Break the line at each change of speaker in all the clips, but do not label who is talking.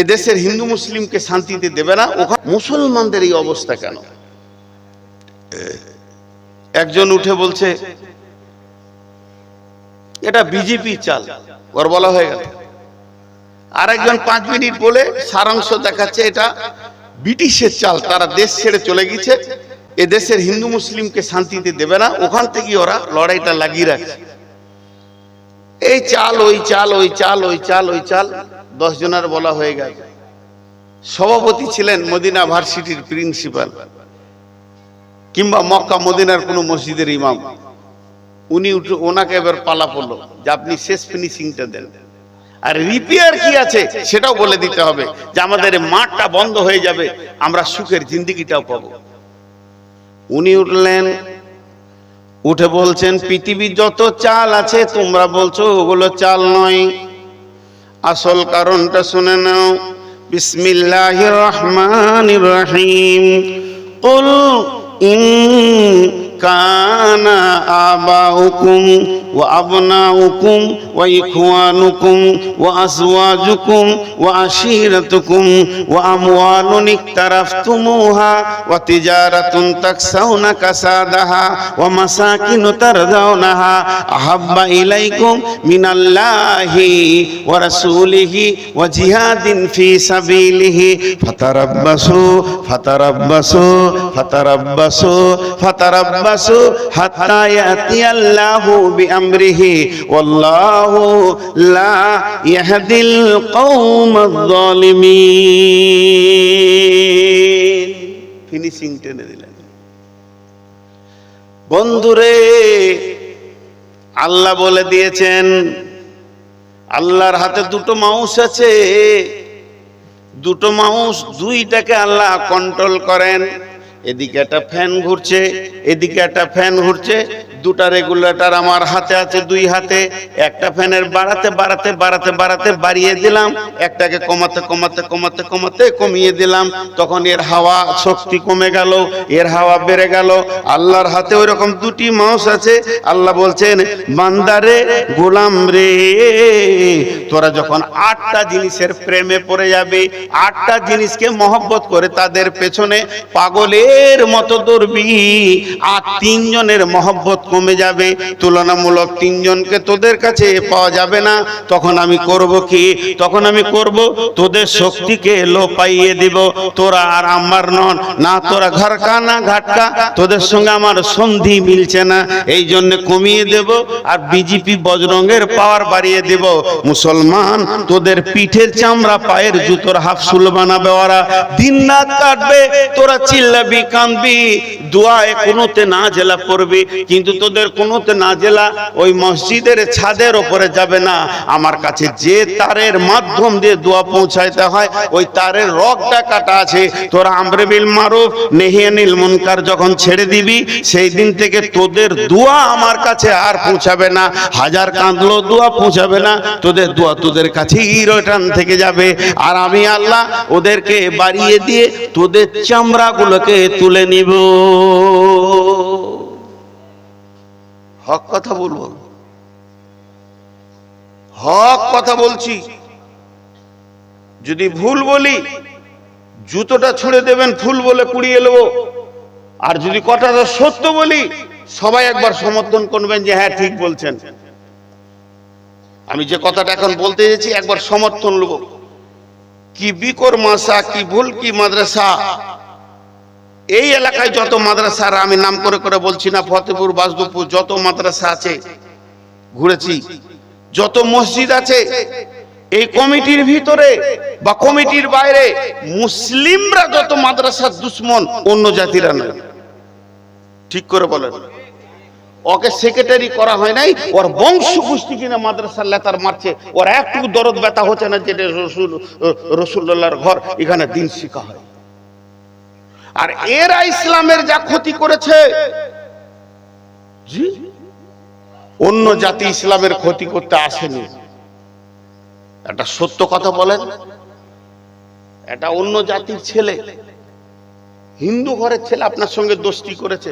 এ দেশের হিন্দু মুসলিমকে শান্তিতে দেবে না, ওখানে মুসলমানদের এই অবস্থা কেন? একজন উঠে বলছে, এটা বিজেপি চাল। ওর বলা হয়ে গেল। আর একজন পাঁচ মিনিট বলে সারাংশ দেখাচ্ছে এটা ব্রিটিশের চাল, তারা দেশ ছেড়ে চলে গেছে এ দেশের হিন্দু মুসলিমকে শান্তিতে দেবে না, ওখান থেকে ওরা লড়াইটা লাগিয়ে রাখছে। এই চাল, ওই চাল ওই চাল ওই চাল ওই চাল। দশ জনের বলা হয়ে গেছে সভাপতি ছিলেন মদিনা ভার্সিটির প্রিন্সিপাল কিংবা মক্কা মদিনার কোনো মসজিদের ইমাম। উনি উঠে, ওনাকে এবার পালা পড়ল যে আপনি শেষ ফিনিশিংটা দেন। আর রিপেয়ার কি আছে সেটাও বলে দিতে হবে যে আমাদের মাঠটা বন্ধ হয়ে যাবে, আমরা সুখের জিন্দিগিটাও পাবো। উনি উঠলেন উঠে বলছেন, পৃথিবীর যত চাল আছে, তোমরা বলছো ওগুলো চাল নয়। আসল কারণটা শুনে নাও। বিসমিল্লাহ রহমান রহিম। কানা আবাউকুম ওয়া আবনাউকুম ওয়া ইখওয়ানুকুম ওয়া আজওয়াজুকুম ওয়া আশিরাতুকুম ওয়া আমওয়ালুন ইকতারাফতুমুহা ওয়া তিজারাতুন তাকসাউনা কাসাদাহা ওয়া মাসাকিনু তারদাউনাহা আহাব্বা ইলাইকুম মিনাল্লাহি ওয়া রাসূলিহি ফাতারাব্বাসু হাত্তা বিআমরিহি, ওয়াল্লাহু লা ইয়াহদিল কওমায জালিমিন ফিনিশিং টেনে দিলেন। বন্ধুরে, আল্লাহ বলে দিয়েছেন, আল্লাহর হাতে দুটো মাউস আছে। দুটো মাউস দুইটাকে আল্লাহ কন্ট্রোল করেন। এদিকে একটা ফ্যান ঘুরছে এদিকে একটা ফ্যান ঘুরছে দুটা রেগুলেটর আমার হাতে আছে, দুই হাতে। একটা ফ্যানের বাড়াতে বাড়াতে বাড়াতে বাড়াতে বাড়িয়ে দিলাম। একটাকে কমাতে কমাতে কমাতে কমাতে কমিয়ে দিলাম। তখন এর হাওয়া শক্তি কমে গেল, এর হাওয়া বেড়ে গেল। আল্লাহর হাতে ওই রকম দুটি মাউস আছে। আল্লাহ বলছেন, বান্দারে, গোলাম রে, তোরা যখন আটটা জিনিসের প্রেমে পড়ে যাবে, আটটা জিনিসকে মহব্বত করে তাদের পেছনে পাগলের মতো দৌড়বি, আর তিনজনের মহব্বত কমে যাবে, তুলনামূলক তিনজনকে তোদের কাছে পাওয়া যাবে না। তখন আমি করব কি? তখন আমি করব, তোদের শক্তিকে লোপাইয়ে দিব। তোরা আর আমার নন, না তোরা ঘরকা, না ঘাটকা, তোদের সঙ্গে আমার সন্ধি মিলছে না। এই জন্য কমিয়ে দেব আর বিজেপি বজরঙ্গের পাওয়ার বাড়িয়ে দেব। মুসলমান, তোদের পিঠের চামড়া, পায়ের জুতোর হাফসুল বানাবে ওরা। দিন রাত কাটবে, তোরা চিল্লাবি, কাঁদবি, দোয়ায় কোনোতে না জেলা পড়বি। কিন্তু তোদের কোনোতে না জেলা, ওই মসজিদের ছাদের ওপরে যাবে না। আমার কাছে যে তারের মাধ্যম দিয়ে দোয়া পৌঁছাইতে হয়, ওই তারের রগটা কাটা আছে। তোরা আমরে বিল মারুফ নেহিয়ানিল মুনকার যখন ছেড়ে দিবি, সেই দিন থেকে তোদের দোয়া আমার কাছে আর পৌঁছাবে না। হাজার কাঁদলো, দোয়া পৌঁছাবে না। তোদের দোয়া তোদের কাছেই রিটার্ন থেকে যাবে। আর আমি আল্লাহ ওদেরকে বাড়িয়ে দিয়ে তোদের চামড়াগুলোকে তুলে নিব। হক কথা বলব? হক কথা বলছি। যদি ভুল বলি, জুতোটা ছুঁড়ে দেবেন ফুল বলে কুড়িয়ে নেব। আর যদি কথাটা সত্য বলি, সবাই একবার সমর্থন করবেন যে হ্যাঁ ঠিক বলছেন। আমি যে কথাটা এখন বলতে যাচ্ছি একবার সমর্থন নেব। কি বিকর মাসা, কি ভুল, কি মাদ্রাসা এই এলাকায় যত মাদ্রাসা আর আমি নাম করে করে বলছি না, ফতেপুর, বাসদুপুর, যত মাদ্রাসা আছে, ঘুরেছি। যত মসজিদ আছে, এই কমিটির ভিতরে বা কমিটির বাইরে মুসলিমরা যত মাদ্রাসার দুশ্মন, অন্য জাতিরা নয়। ঠিক করে বলেন। ওকে সেক্রেটারি করা হয় নাই, ওর বংশ গোষ্ঠী কিনা মাদ্রাসার লেতার মারছে, ওর একটু দরদ ব্যথা হচ্ছে না, যেটা রসুল, রসুল্লাহর ঘর, এখানে দিন শিখা হয়। আর এরা ইসলামের যা ক্ষতি করেছে অন্য জাতি ইসলামের ক্ষতি করতে আসেনি। একটা সত্য কথা বলেন এটা অন্য জাতির ছেলে হিন্দু ঘরের ছেলে আপনার সঙ্গে দোস্তি করেছে।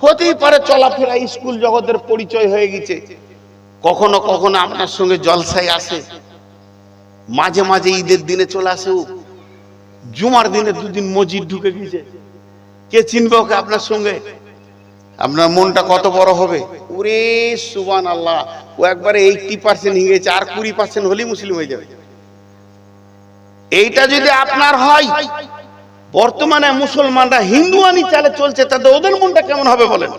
হতেই পারে চলাফেরা স্কুল জগতের পরিচয় হয়ে গেছে। কখনো কখনো আপনার সঙ্গে জলসায় আসে মাঝে মাঝে ঈদের দিনে চলে আসে জুমার দিনে দুদিন মসজিদ ঢুকে গেছে কে চিনবে ওকে আপনার সঙ্গে? আপনার মনটা কত বড় হবে? ওরে সুবান আল্লাহ ও একবারে পার্সেন্ট গেছে আর কুড়ি পার্সেন্ট হলেই মুসলিম হয়ে যাবে। এইটা যদি আপনার হয়, বর্তমানে মুসলমানরা হিন্দুয়ানি চালে চলছে, তাতে ওদের মনটা কেমন হবে বলেন?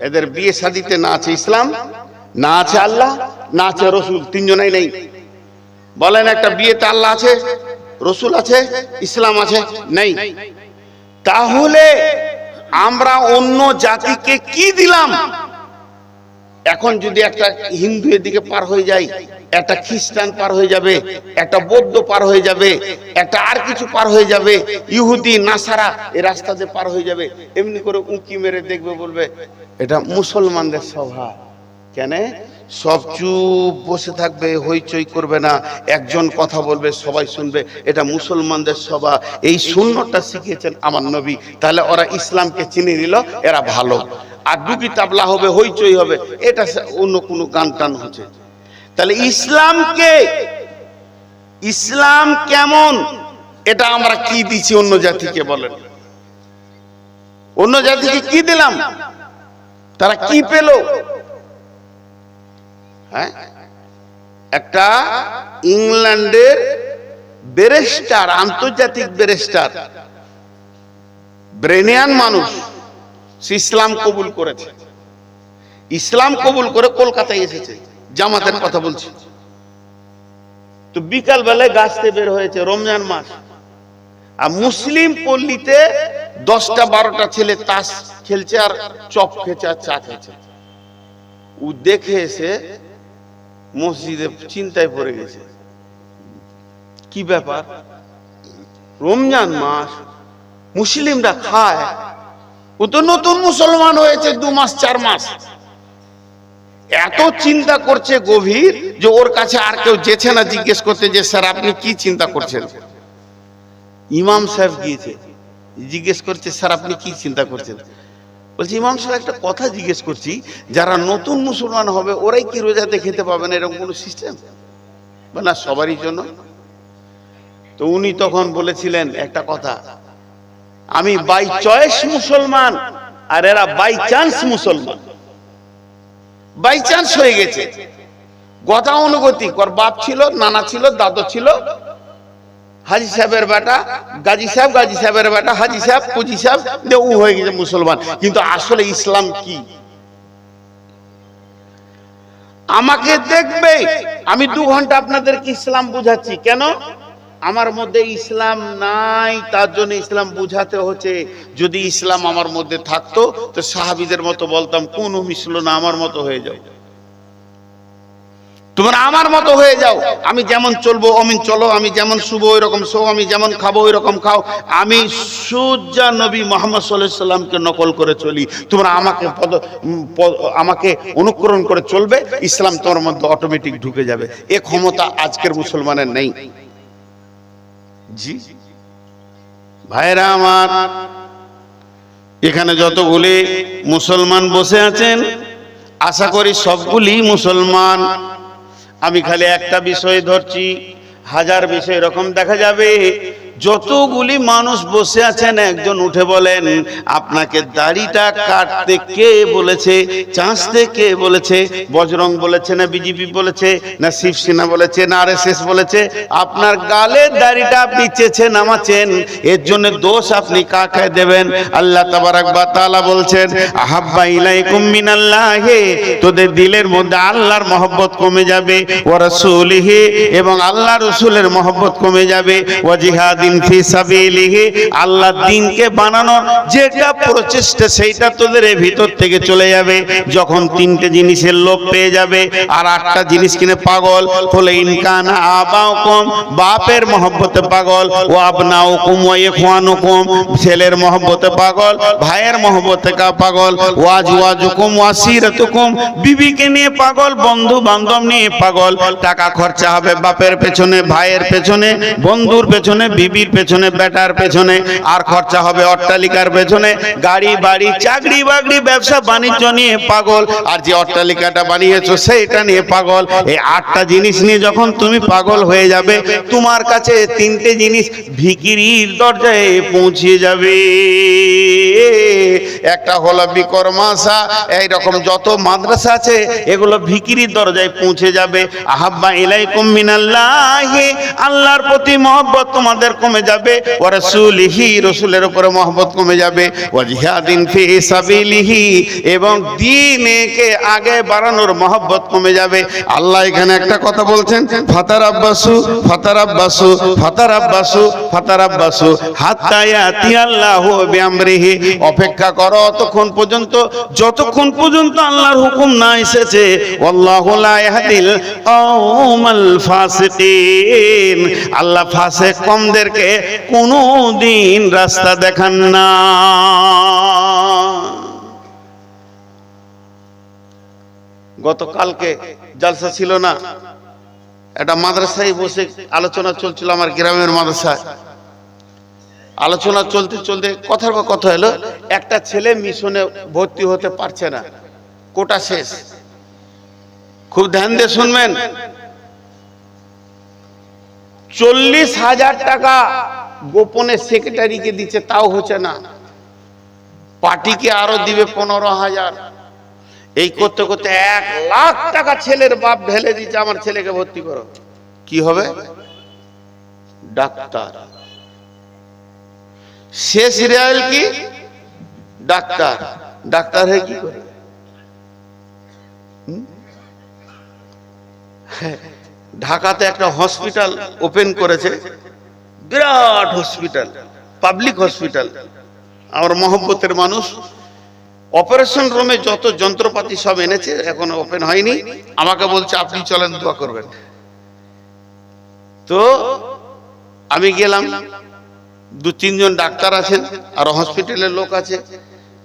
এদের বিয়ে শাদিতে না আছে ইসলাম, না আছে আল্লাহ, না আছে রসুল, তিনজনাই নেই। বলেন একটা বিয়েতে আল্লাহ আছে রসুল আছে, ইসলাম আছে? নেই। তাহলে আমরা অন্য জাতিকে কি দিলাম? এখন যদি একটা হিন্দু এদিকে পার হয়ে যায় একটা খ্রিস্টান পার হয়ে যাবে, একটা বৌদ্ধ পার হয়ে যাবে, একটা আর কিছু পার হয়ে যাবে, ইহুদি, নাসারা এই রাস্তা দিয়ে পার হয়ে যাবে, এমনি করে উঁকি মেরে দেখবে, বলবে, এটা মুসলমানদের স্বভাব। কেন? সব চুপ বসে থাকবে, হইচই করবে না। একজন কথা বলবে, সবাই শুনবে। এটা মুসলমানদের সভা। এই শূন্যটা শিখিয়েছেন আমার নবী। তাহলে ওরা ইসলামকে চিনে নিল, এরা ভালো। আর ডুবি তাবলা হবে, হইচই হবে। এটা অন্য কোনো গান টান হচ্ছে। তাহলে ইসলামকে, ইসলাম কেমন? এটা আমরা কি দিচ্ছি অন্য জাতিকে বলেন। অন্য জাতিকে কি দিলাম? তারা কি পেল? হ্যাঁ? একটা ইংল্যান্ডের ব্যারিস্টার, আন্তর্জাতিক ব্যারিস্টার ব্রেনিয়ান মানুষ ইসলাম কবুল করেছে। ইসলাম কবুল করে কলকাতায় এসেছে, জামাতের কথা বলছি। তো বিকাল বেলায় গাছতে বের হয়েছে, রমজান মাস। আর মুসলিম পল্লীতে দশটা, বারোটা ছেলে তাস খেলছে আর চপ খেয়েছে আর চা খেয়েছে। ও দেখে এসে মসজিদে চিন্তায় পড়ে গেছে। কি ব্যাপার? রমজান মাস, মুসলিমরা খায়। ও তো নতুন মুসলমান হয়েছে দু মাস, চার মাস। এত চিন্তা করছে গভীর যে ওর কাছে আর কেউ যেছে না জিজ্ঞেস করতে যে, স্যার, আপনি কি চিন্তা করছেন? ইমাম সাহেব গিয়েছে, জিজ্ঞেস করছে, স্যার, আপনি কি চিন্তা করছেন? বলছি, ইমাম সাহেব, একটা কথা জিজ্ঞেস করছি, যারা নতুন মুসলমান হবে, ওরাই কি রোজাতে খেতে পাবে না? এরকম কোনো সিস্টেম? না, সবারই জন্য। তো উনি তখন বলেছিলেন একটা কথা, আমি বাই চয়েস মুসলমান, আর এরা বাই চান্স মুসলমান। বাই চান্স হয়ে গেছে। গতানুগতিক, ওর বাপ ছিল, নানা ছিল, দাদু ছিল হাজি সাহেবের বেটা, গাজী সাহেব, গাজী সাহেবের বেটা, হাজি সাহেব, পুজি সাহেব ও হয়ে গেছে মুসলমান। কিন্তু আসলে ইসলাম কি? আমাকে দেখবে, আমি দু ঘণ্টা আপনাদেরকে ইসলাম বুঝাচ্ছি। কেন? আমার মধ্যে ইসলাম নাই, তার জন্য ইসলাম বুঝাতে হচ্ছে। যদি ইসলাম আমার মধ্যে থাকতো, তো সাহাবিদের মতো বলতাম, কোন মিশলো না আমার মতো হয়ে যাও। তোমরা আমার মতো হয়ে যাও। আমি যেমন চলবো, অমিন চলো। আমি যেমন শুভ ওই রকম শো আমি যেমন খাব ওই রকম খাও। আমি সুজা নবী মোহাম্মদ সাল্লাহ সাল্লামকে নকল করে চলি। তোমরা আমাকে পদ আমাকে অনুকরণ করে চলবে। ইসলাম তোমার মধ্যে অটোমেটিক ঢুকে যাবে। এ ক্ষমতা আজকের মুসলমানের নেই। জি। ভাইরা আমার, এখানে যতগুলি মুসলমান বসে আছেন, আশা করি সবগুলি মুসলমান আমি খালি একটা বিষয় ধরছি হাজার বিষয় এরকম দেখা যাবে যতগুলি মানুষ বসে আছেন, একজন উঠে বলেন, আপনাকে দাড়িটা কাটতে কে বলেছে? চাঁচতে কে বলেছে? বজরং বলেছে না বিজেপি বলেছে না শিবসেনা বলেছে না আরএসএস বলেছে? আপনার গালের দাড়িটা আপনি চেছে নামাচ্ছেন এর জন্য দোষ আপনি কাকে দেবেন? আল্লাহ তাবারাক বা তাআলা বলছেন, আহাব্বা ইলাইকুম মিনাল্লাহি। তোদের দিলের মধ্যে আল্লাহর মহব্বত কমে যাবে, ওয়া রাসূলিহি, এবং আল্লাহ রাসূলের মহব্বত কমে যাবে, ওয়া জিহাদিন আল্লাহ দিনকে বানানোর যেটা প্রচেষ্টা সেইটা তোদের ভিতর থেকে চলে যাবে। যখন তিনটে জিনিসের লোভ পেয়ে যাবে, আর আটটা জিনিস কিনে পাগল, বলে ইনকান বাপের মহব্বতে পাগল, ও ছেলের মহব্বতে পাগল, ভাইয়ের মহব্বতে কা পাগল ওয়াসিরাতুকুম বিবিকে নিয়ে পাগল বন্ধু বান্ধব নিয়ে পাগল, টাকা খরচা হবে বাপের পেছনে, ভাইয়ের পেছনে, বন্ধুর পেছনে, বিবি বিবির পেছনে বেটার পেছনে, আর খরচা হবে অট্টালিকার পেছনে। গাড়ি, বাড়ি, চাকরি বাকরি, ব্যবসা, বাণিজ্য নিয়ে পাগল। আর যে অট্টালিকাটা বানিয়েছো, সেইটা নিয়ে পাগল। এই আটটা জিনিস নিয়ে যখন তুমি পাগল হয়ে যাবে, তোমার কাছে তিনটে জিনিস ভিকিরির দরজায় পৌঁছে যাবে। একটা হলো বিকর্মাশা, এইরকম যত মাদ্রাসা আছে, এগুলো ভিকিরির দরজায় পৌঁছে যাবে। আহাব্বা ইলাইকুম মিনাল্লাহি, আল্লাহর প্রতি মহব্বত তোমাদের কমে যাবে, ওয়া রাসূলিহি, রাসূলের উপরে মহব্বত কমে যাবে, ওয়া জিহাদিন ফি সাবিলিহি, এবং দ্বীনকে আগে বাড়ানোর মহব্বত কমে যাবে। আল্লাহ এখানে একটা কথা বলছেন ফাতার আব্বাসু ফাতার আব্বাসু ফাতার আব্বাসু ফাতার আব্বাসু আল্লাহু অপেক্ষা করো অতক্ষণ পর্যন্ত, যতক্ষণ পর্যন্ত আল্লাহর হুকুম না এসেছে আল্লাহু লা ইয়াহদিল ফাসিকিন। আল্লাহ ফাসিক কমদেরকে কোনো দিন রাস্তা দেখান না। গতকালকে জালসা ছিল না, একটা মাদ্রাসায় বসে আলোচনা চলছিল আমার গ্রামের মাদ্রাসায়। আলোচনা চলতে চলতে কথার পর কথা হলো, একটা ছেলে মিশনে ভর্তি হতে পারছে না, কোটা শেষ। খুব ধ্যান দিয়ে শুনবেন। চল্লিশ হাজার টাকা গোপনে সেক্রেটারিকে দিচ্ছে, তাও হচ্ছে না। পার্টিকে আরও দিবে পনেরো হাজার। এই করতে করতে এক লাখ টাকা ছেলের বাপ ঢেলে দিচ্ছে, আমার ছেলেকে ভর্তি করো। কি হবে? ডাক্তার। শেষ রেয়াল কি? ডাক্তার। ডাক্তার হয়ে কি করে? ঢাকাতে একটা হসপিটাল ওপেন করেছে। বিরাট হসপিটাল পাবলিক হসপিটাল আমার মহব্বতের মানুষ অপারেশন রুমে যত যন্ত্রপাতি সব এনেছে, এখনও ওপেন হয়নি। আমাকে বলছে, আপনি চলেন, দোয়া করবেন। তো আমি গেলাম, দু তিনজন ডাক্তার আছেন, আর হসপিটালের লোক আছে।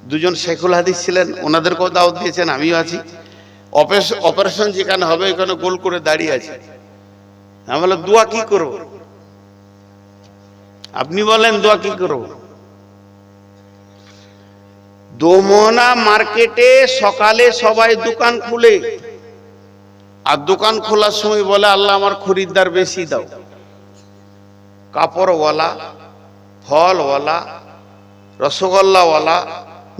দুজন শেখুল হাদিস ছিলেন, ওনাদেরকেও দাওয়াত দিয়েছেন, আমিও আছি। অপারেশন যেখানে হবে ওখানে গোল করে দাঁড়িয়ে আছে। আমি বললাম, দোয়া কি করব? আপনি বলেন, দোয়া কি করব? দোমনা মার্কেটে সকালে সবাই দোকান খুলে। আর দোকান খোলার সময় বলে, আল্লাহ আমার খরিদ্দার বেশি দাও। কাপড়ওয়ালা, ফলওয়ালা, রসগোল্লাওয়ালা,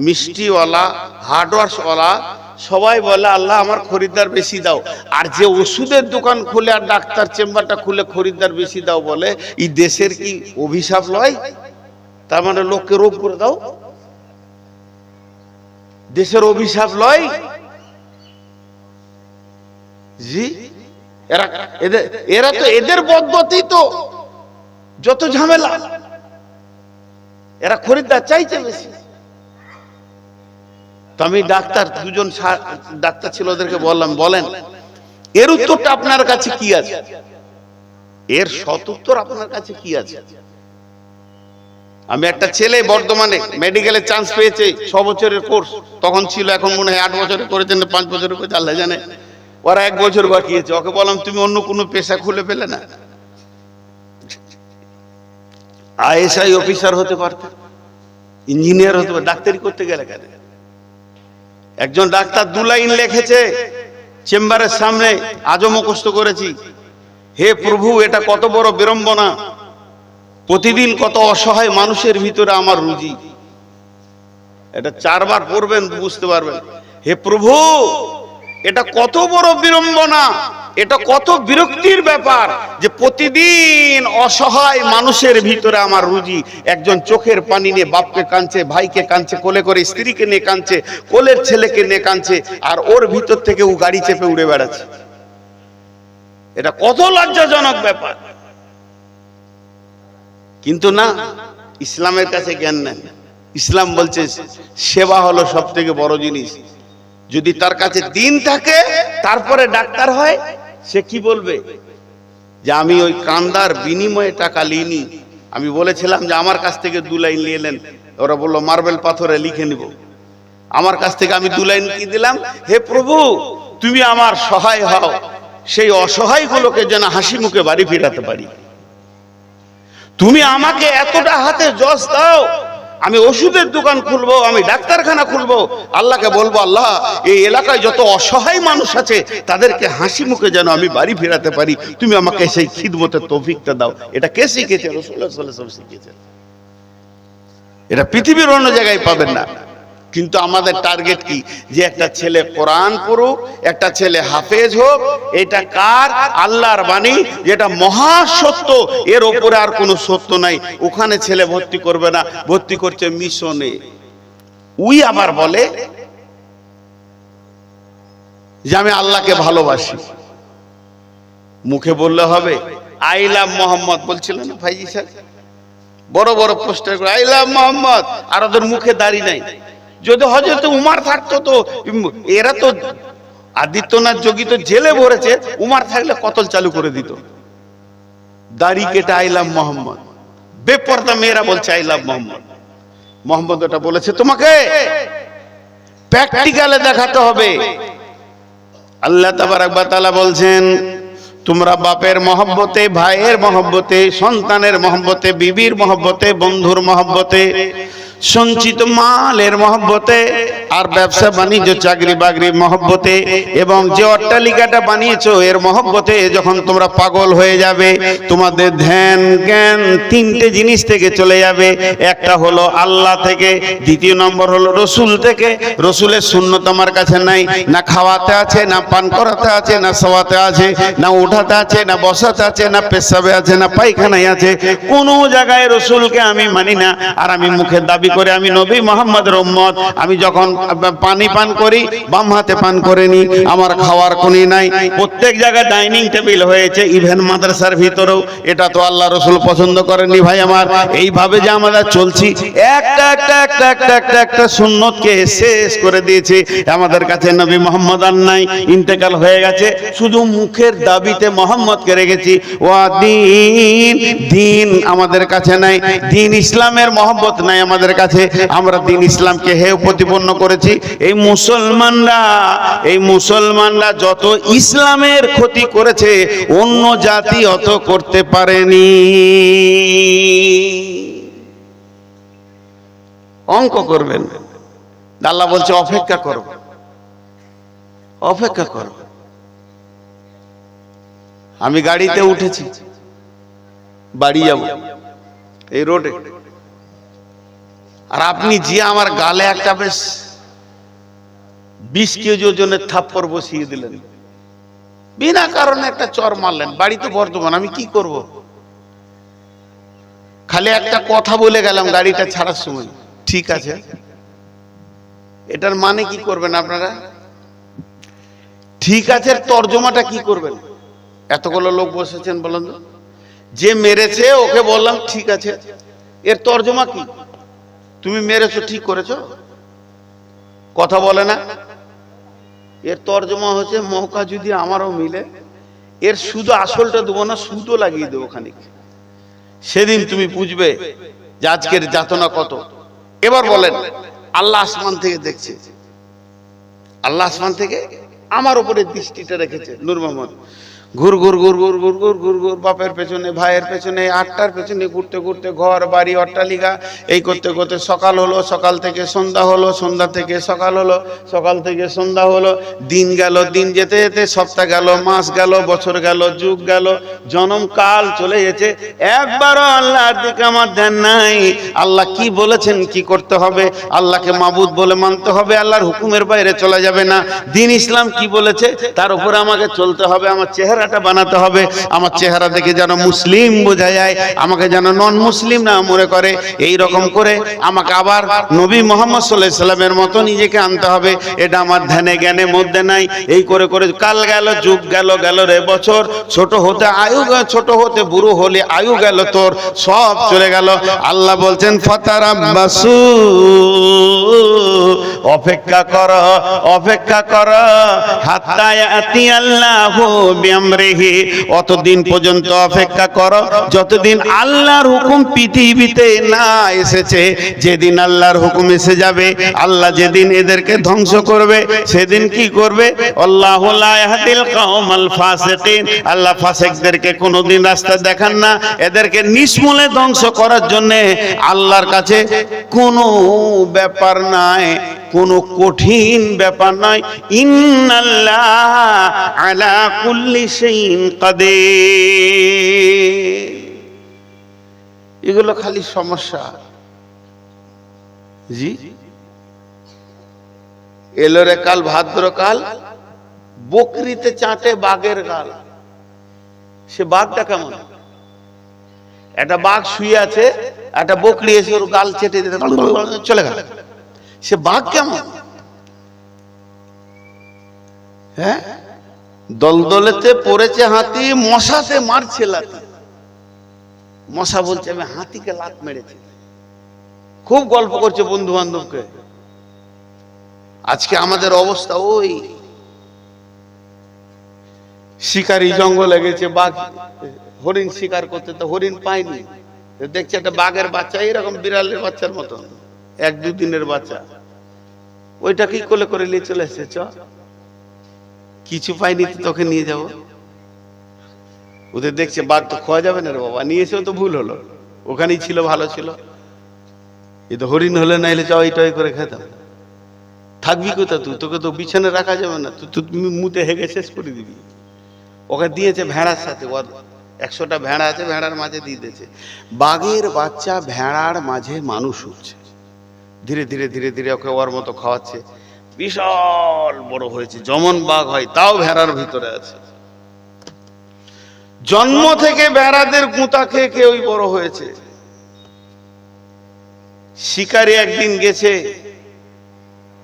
মিষ্টিওয়ালা হার্ডওয়ার্সওয়ালা সবাই বলে, আল্লাহ, আমার খরিদ্দার বেশি দাও। আর যে ওষুধের দোকান খুলে আর ডাক্তার চেম্বারটা খুলে খরিদ্দার বেশি দাও বলে, এই দেশের কি অভিশাপ লয়? তার মানে লোককে রোগ করে দাও? দেশের অভিশাপ লয়? জি? এরা, এদের, এরা তো এদের বদগতি তো। যত ঝামেলা, এরা খরিদ্দার চাইছে বেশি। তো আমি ডাক্তার, দুজন ডাক্তার ছিল ওদেরকে বললাম, বলেন, এর উত্তরটা আপনার কাছে কি আছে? এর সৎ উত্তর আপনার কাছে কি আছে? আমি একটা ছেলে বর্ধমানে মেডিকেলে চান্স পেয়েছে, ছ বছরের কোর্স তখন ছিল, এখন মনে হয় আট বছরে করেছেন, পাঁচ বছরে করেছে, আল্লাহ জানে। ওরা এক বছর বাকি আছে, ওকে বললাম, তুমি অন্য কোনো পেশা খুলে পেলে না? আইএসআই অফিসার হতে পারতে ইঞ্জিনিয়ার হতে পারতে ডাক্তারি করতে গেলে কেন? একজন ডাক্তার দু লাইন লিখেছে, চেম্বারের সামনে আজও মুখস্থ করেছি। হে প্রভু, এটা কত বড় বিড়ম্বনা। প্রতিদিন কত অসহায় মানুষের ভিতরে আমার রুজি। এটা চারবার পড়বেন, বুঝতে পারবেন। হে প্রভু এটা কত বড় বিড়ম্বনা, এটা কত বিরক্তির ব্যাপার যে প্রতিদিন অসহায় মানুষের ভিতরে আমার রুজি, একজন চোখের পানি নিয়ে বাপকে কাঁদছে, ভাইকে কাঁদছে, কোলে করে স্ত্রীকে নিয়ে কাঁদছে, কোলের ছেলেকে নিয়ে কাঁদছে, আর ওর ভিতর থেকে ও গাড়ি চেপে উড়ে বেড়াচ্ছে। এটা কত লজ্জাজনক ব্যাপার। কিন্তু না, ইসলামের কাছে জ্ঞান নেন। ইসলাম বলছে, সেবা হলো সব থেকে বড় জিনিস। যদি তার কাছে দিন থাকে, তারপরে ডাক্তার হয়, সে কি বলবে? যে আমি ওই কান্দার বিনিময়ে টাকা লিনি আমি বলেছিলাম যে আমার কাছ থেকে দু লাইন নিয়ে এলেন ওরা বলল, মার্বেল পাথরে লিখে নিব। আমার কাছ থেকে আমি দু লাইন কি দিলাম? হে প্রভু, তুমি আমার সহায় হও। সেই অসহায়গুলোকে যেন হাসি মুখে বাড়ি ফিরাতে পারি। তুমি আমাকে এতটা হাতে জস দাও আমি ওষুধের দোকান খুলবো, আমি ডাক্তারখানা খুলবো, আল্লাহকে বলব, আল্লাহ, এই এলাকায় যত অসহায় মানুষ আছে, তাদেরকে হাসি মুখে যেন আমি বাড়ি ফেরাতে পারি। তুমি আমাকে সেই খিদমতের তৌফিকটা দাও। এটা কে শিখেছে? রসুল্লাহ সাল্লাহ এটা পৃথিবীর অন্য জায়গায় পাবেন না। কিন্তু আমাদের টার্গেট কি? যে একটা ছেলে কোরআন পড়ুক, একটা ছেলে হাফেজ হোক, এটা কার? আল্লাহর বাণী, যেটা মহা সত্য। এর ওপরে আর কোনো সত্য নাই। ওখানে ছেলে ভর্তি করবে না, ভর্তি করছে মিশনে। উই আবার বলে যে আমি আল্লাহকে ভালোবাসি। মুখে বললে হবে, আই লাভ মোহাম্মদ। বলছিল না ভাইজি স্যার বড় বড় পোস্টার আই লাভ মোহাম্মদ। আর ওদের মুখে দাড়ি নাই। যদি হজরত উমার থাকতো তো এরা তো আদিত্যনাথ যোগী তো জেলে ভরেছে, উমার থাকলে কতল চালু করে দিত? দাড়ি কেটে আই লাভ মোহাম্মদ। বেপর্দা মেয়েরা বলছে আই লাভ মোহাম্মদ। মোহাম্মদ ওটা বলেছে তোমাকে। প্র্যাকটিক্যালে দেখাতে হবে। আল্লাহ তাবারাক বলছেন, তোমরা বাপের মহব্বতে, ভাইয়ের মহব্বতে, সন্তানের মহব্বতে, বিবির মহব্বতে, বন্ধুর মহব্বতে সঞ্চিত মালের মহব্বতে আর ব্যবসা বাণিজ্য, চাকরি বাকরি মহব্বতে এবং যে অট্টালিকাটা বানিয়েছো, এর মহব্বতে যখন তোমরা পাগল হয়ে যাবে, তোমাদের ধ্যান জ্ঞান তিনটে জিনিস থেকে চলে যাবে। একটা হলো আল্লাহ থেকে, দ্বিতীয় নম্বর হলো রসুল থেকে। রসুলের শূন্য তোমার কাছে নাই, না খাওয়াতে আছে, না পান করাতে আছে, না শোয়াতে আছে, না উঠাতে আছে, না বসাতে আছে, না পেশাবে আছে, না পায়খানায় আছে। কোনো জায়গায় রসুলকে আমি মানি না, আর আমি মুখে দাবি করে আমি নবী মোহাম্মদ রম্মদ আমি যখন পানি পান করি, বাম হাতে পান করে নি আমার খাওয়ার কোনি নাই। প্রত্যেক জায়গায় ডাইনিং টেবিল হয়েছে, ইভেন মাদ্রাসার ভিতরেও। এটা তো আল্লাহ রসুল পছন্দ করেননি ভাই আমার। এইভাবে যে আমরা চলছি, একটা একটা একটা একটা একটা একটা সুন্নতকে শেষ করে দিয়েছে। আমাদের কাছে নবী মোহাম্মদ আর নাই, ইন্তেকাল হয়ে গেছে। শুধু মুখের দাবিতে মোহাম্মদকে রেখেছি। ও দিন দিন আমাদের কাছে নাই, দিন ইসলামের মহব্বত নাই আমাদের কাছে আমরা দিন ইসলামকে হেয় প্রতিপন্ন করেছি। এই মুসলমানরা এই মুসলমানরা যত ইসলামের ক্ষতি করেছে, অন্য জাতি অত করতে পারেনি। অঙ্ক করবেন। আল্লাহ বলছে, অপেক্ষা করো। অপেক্ষা করো। আমি গাড়িতে উঠেছি। বাড়ি যাব। এই রোডে। আর আপনি যে আমার গালে একটা বেশ বিশ কেজি ওজনের থাপ্পড় বসিয়ে দিলেন। বিনা কারণে একটা চর মারলেন। বাড়িতে বর্তমান আমি কি করব? খালি একটা কথা বলে গেলাম গাড়িটা ছাড়ার সময়। ঠিক আছে। এটার মানে কি করবেন আপনারা? ঠিক আছে তর্জমাটা কি করবেন? এতগুলো লোক বসেছেন বলেন যে মেরেছে, ওকে বললাম, ঠিক আছে। এর তর্জমা কি? তুমি মেরেছো, ঠিক করেছ? কথা বলে না? এর তর্জমা হচ্ছে, মৌকা যদি আমারও মিলে, এর শুধু আসলটা দেবো না, সুদও লাগিয়ে দেবো খানিক। সেদিন তুমি বুঝবে যে আজকের যাতনা কত। এবার বলেন, আল্লাহ আসমান থেকে দেখছে। আল্লাহ আসমান থেকে আমার উপরে দৃষ্টিটা রেখেছে, নূর মোহাম্মদ। ঘুর ঘুর ঘুর ঘুর ঘুর ঘুর ঘুর ঘুর, বাপের পেছনে, ভাইয়ের পেছনে, আটটার পেছনে ঘুরতে ঘুরতে, ঘর, বাড়ি, অট্টালিকা, এই করতে করতে সকাল হলো, সকাল থেকে সন্ধ্যা হলো, সন্ধ্যা থেকে সকাল হলো, সকাল থেকে সন্ধ্যা হলো, দিন গেল, দিন যেতে যেতে সপ্তাহ গেল, মাস গেল, বছর গেল, যুগ গেল, জনম কাল চলে গেছে, একবারও আল্লাহর দিকে আমার ধ্যান নাই, আল্লাহ কি বলেছেন, কি করতে হবে, আল্লাহকে মাবুদ বলে মানতে হবে, আল্লাহর হুকুমের বাইরে চলে যাবে না, দিন ইসলাম কি বলেছে, তার উপরে আমাকে চলতে হবে, আমার চেহারাটা বানাতে হবে। আমার চেহারা দেখে যেন মুসলিম বোঝা যায়, আমাকে যেন নন মুসলিম না মনে করে। এই রকম করে আমাকে আবার নবী মোহাম্মদ সাল্লাহ সাল্লামের মতো নিজেকে আনতে হবে। এটা আমার ধ্যানে জ্ঞানের মধ্যে নাই। এই করে করে কাল গেল, যুগ গেল গেল রে বছর। ছোট হতে আয়ু ছোট হতে বুড়ো হলে আয়ু গেল তোর। সব চলে গেল। আল্লাহ বলছেন, ফাতারাব্বাসু। অপেক্ষা কর অপেক্ষা কর। হাত্তা ইয়াতি আল্লাহু আমরিহি অতদিন পর্যন্ত অপেক্ষা করো, যতদিন আল্লাহর হুকুম পৃথিবীতে না এসেছে, যেদিন আল্লাহর হুকুম এসে যাবে, আল্লাহ যেদিন এদেরকে ধ্বংস করবে, সেদিন কি করবে? আল্লাহ আল্লাহ ফাসিকদেরকে কোনোদিন রাস্তা দেখান না। এদেরকে নিষ্মূলে ধ্বংস করার জন্য আল্লাহর কাছে কোনো ব্যাপার নাই। কোনো কঠিন ব্যাপার নয়। ইন্নাল্লাহ আলা কুল্লি শাইইন কাদির। এগুলো খালি সমস্যা। জি? কাল ভাদ্র কাল বকরিতে চাটে বাঘের গাল। সে বাঘটা কেমন? একটা বাঘ শুয়ে আছে, একটা বকরি এসে ওর গাল চেটে দিতে চলে গেল। সে বাঘ কেমন? হ্যাঁ? দলদলেতে পড়েছে হাতি, মশাতে মারছে লাতি মশা বলছে, আমি হাতিকে লাত মেরেছি। খুব গল্প করছে বন্ধু বান্ধবকে আজকে আমাদের অবস্থা ওই। শিকারি জঙ্গলে গেছে, বাঘ, হরিণ শিকার করতে, তো হরিণ পায়নি। দেখছে একটা বাঘের বাচ্চা এরকম বিড়ালের বাচ্চার মতন। এক দু দিনের বাচ্চা। ওইটা কি কোলে করে নিয়ে চলে এসেছে কিছু পাইনি তোকে নিয়ে যাব। ওদের দেখছে, বাঘ তো খাওয়া যাবে না রে বাবা, নিয়ে এসেও তো ভুল হলো। ওখানেই ছিল, ভালো ছিল। এ তো হরিণ হলে না নাইলে চয় টয় করে খেতাম। থাকবি কোথা তুই? তোকে তো বিছানে রাখা যাবে না। তুই তুমি মুতে হেগে শেষ করে দিবি। ওকে দিয়েছে ভেড়ার সাথে একশোটা ভেড়া আছে, ভেড়ার মাঝে দিয়ে দিয়েছে। বাঘের বাচ্চা ভেড়ার মাঝে মানুষ হচ্ছে ধীরে ধীরে ধীরে ধীরে ওকে ওর মতো খাওয়াচ্ছে। বিশাল বড় হয়েছে, যেমন বাঘ হয়, তাও ভেড়ার ভিতরে আছে। জন্ম থেকে ভেড়াদের গুঁতা খেয়ে ওই বড় হয়েছে। শিকারি একদিন গেছে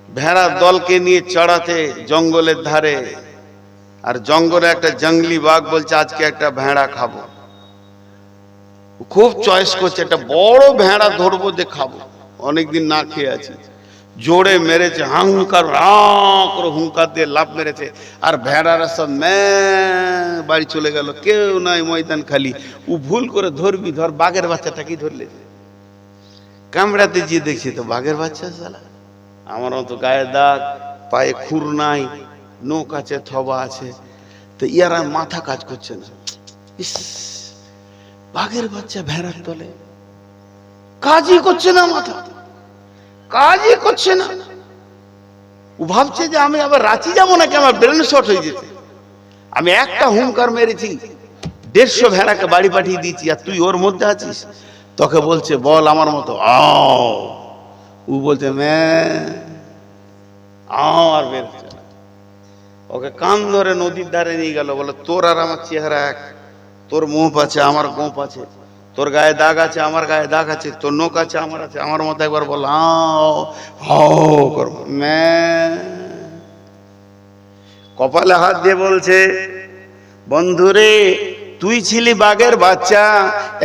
ভেড়ার দলকে নিয়ে চড়াতে জঙ্গলের ধারে, আর জঙ্গলে একটা জঙ্গলি বাঘ বলছে, আজকে একটা ভেড়া খাব। খুব চয়েস করছে, একটা বড় ভেড়া ধরবো যে খাব। অনেকদিন না খেয়ে আছি। জোরে মেরেছে হাঙ্কার করে হুঙ্কার দিয়ে লাভ মেরেছে। আর ভেড়ারা সব বাড়ি চলে গেল। কেউ নাই ময়দান খালি। ও ভুল করে ধরবি, ধর বাঘের বাচ্চাটা কি ধরলে? কামড়াতে গিয়ে দেখছি তো বাঘের বাচ্চা সালা আমার মতো গায়ে দাগ, পায়ে খুর নাই নোক আছে, থবা আছে। তো ইয়ারা মাথা কাজ করছে না। ইস, বাঘের বাচ্চা ভেড়ার তলে। কাজই করছে না মাথা। কাজই করছে না। ও ভাবছে যে আমি আবার রাঁচি যাব নাকি? আমার ব্রেন শর্ট হয়ে যেতে। আমি একটা হুঙ্কার মেরেছি, দেড়শো ভেড়াকে বাড়ি পাঠিয়ে দিয়েছি, আর তুই ওর মধ্যে আছিস? তোকে বলছে, বল আমার মতো, আও। ও বলছে আও আর বেরোচ্ছে ওকে কান ধরে নদীর ধারে নিয়ে গেল, বলে, তোর আর আমার চেহারা এক, তোর মুখ আছে, আমার গোপ আছে। তোর গায়ে দাগ আছে, আমার গায়ে দাগ আছে, তোর নোক আছে, আমার আছে। আমার মতো একবার বল হাও কপালে হাত দিয়ে বলছে, বন্ধুরে তুই ছিলি বাঘের বাচ্চা,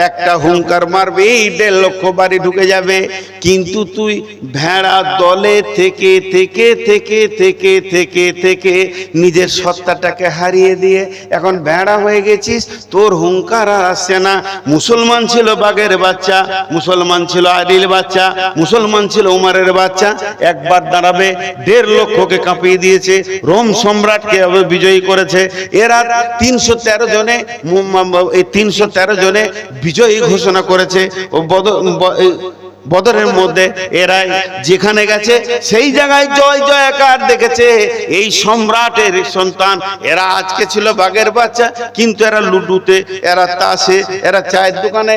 একটা হুঙ্কার মারবি, দেড় লক্ষ বাড়ি ঢুকে যাবে। কিন্তু তুই ভেড়া দলে থেকে থেকে থেকে থেকে থেকে থেকে নিজের সত্তাটাকে হারিয়ে দিয়ে এখন ভেড়া হয়ে গেছিস, তোর হুঙ্কার আর আসছে না। মুসলমান ছিল বাঘের বাচ্চা, মুসলমান ছিল আদিল বাচ্চা, মুসলমান ছিল উমারের বাচ্চা। একবার দাঁড়াবে, দেড় লক্ষকে কাঁপিয়ে দিয়েছে। রোম সম্রাটকে বিজয়ী করেছে। এরা তিনশো তেরো জনে এই তিনশো তেরো জনে বিজয়ী ঘোষণা করেছে। বদরের মধ্যে এরাই যেখানে গেছে, সেই জায়গায় জয় জয়কার দেখেছে। এই সম্রাটের সন্তান, এরা আজকে ছিল বাঘের বাচ্চা, কিন্তু এরা লুডুতে, এরা তাসে, এরা চায়ের দোকানে